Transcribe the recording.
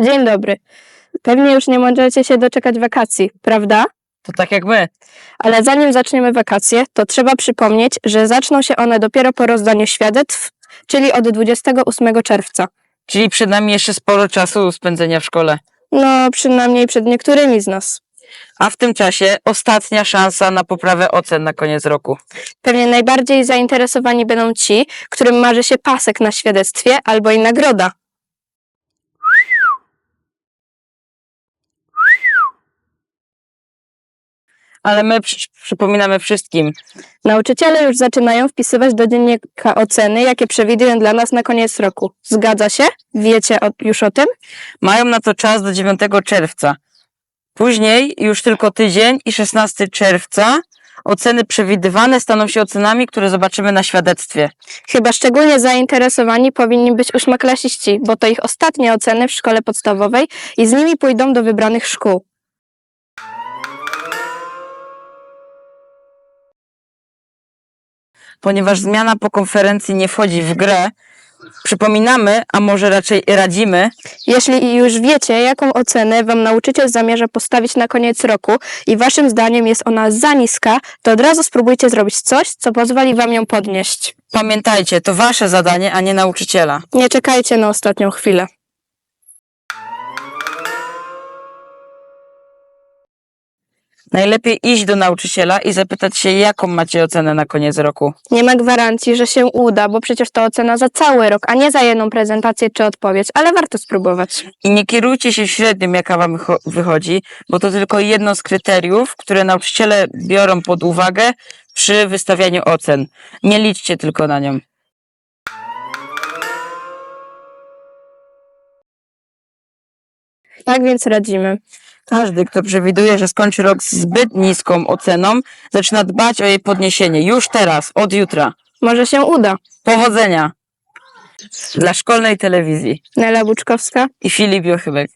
Dzień dobry. Pewnie już nie możecie się doczekać wakacji, prawda? To tak jak my. Ale zanim zaczniemy wakacje, to trzeba przypomnieć, że zaczną się one dopiero po rozdaniu świadectw, czyli od 28 czerwca. Czyli przed nami jeszcze sporo czasu spędzenia w szkole. No, przynajmniej przed niektórymi z nas. A w tym czasie ostatnia szansa na poprawę ocen na koniec roku. Pewnie najbardziej zainteresowani będą ci, którym marzy się pasek na świadectwie albo i nagroda. Ale my przy, przypominamy wszystkim, Nauczyciele już zaczynają wpisywać do dziennika oceny, jakie przewidują dla nas na koniec roku. Zgadza się? Wiecie o, już o tym? mają na to czas do 9 czerwca. Później już tylko tydzień i 16 czerwca oceny przewidywane staną się ocenami, które zobaczymy na świadectwie. Chyba szczególnie zainteresowani powinni być ósmoklasiści, bo to ich ostatnie oceny w szkole podstawowej i z nimi pójdą do wybranych szkół. Ponieważ zmiana po konferencji nie wchodzi w grę, przypominamy, a może raczej radzimy, Jeśli już wiecie, jaką ocenę wam nauczyciel zamierza postawić na koniec roku i waszym zdaniem jest ona za niska, to od razu spróbujcie zrobić coś, co pozwoli wam ją podnieść. pamiętajcie, to wasze zadanie, a nie nauczyciela. Nie czekajcie na ostatnią chwilę. Najlepiej iść do nauczyciela i zapytać się, jaką macie ocenę na koniec roku. Nie ma gwarancji, że się uda, bo przecież to ocena za cały rok, a nie za jedną prezentację czy odpowiedź, ale warto spróbować. I nie kierujcie się średnią, jaka wam wycho- wychodzi, bo to tylko jedno z kryteriów, które nauczyciele biorą pod uwagę przy wystawianiu ocen. Nie liczcie tylko na nią. Tak więc radzimy. Każdy, kto przewiduje, że skończy rok z zbyt niską oceną, zaczyna dbać o jej podniesienie już teraz, od jutra. Może się uda. Powodzenia! Dla szkolnej telewizji Nela Buczkowska. i Filip Jochybek.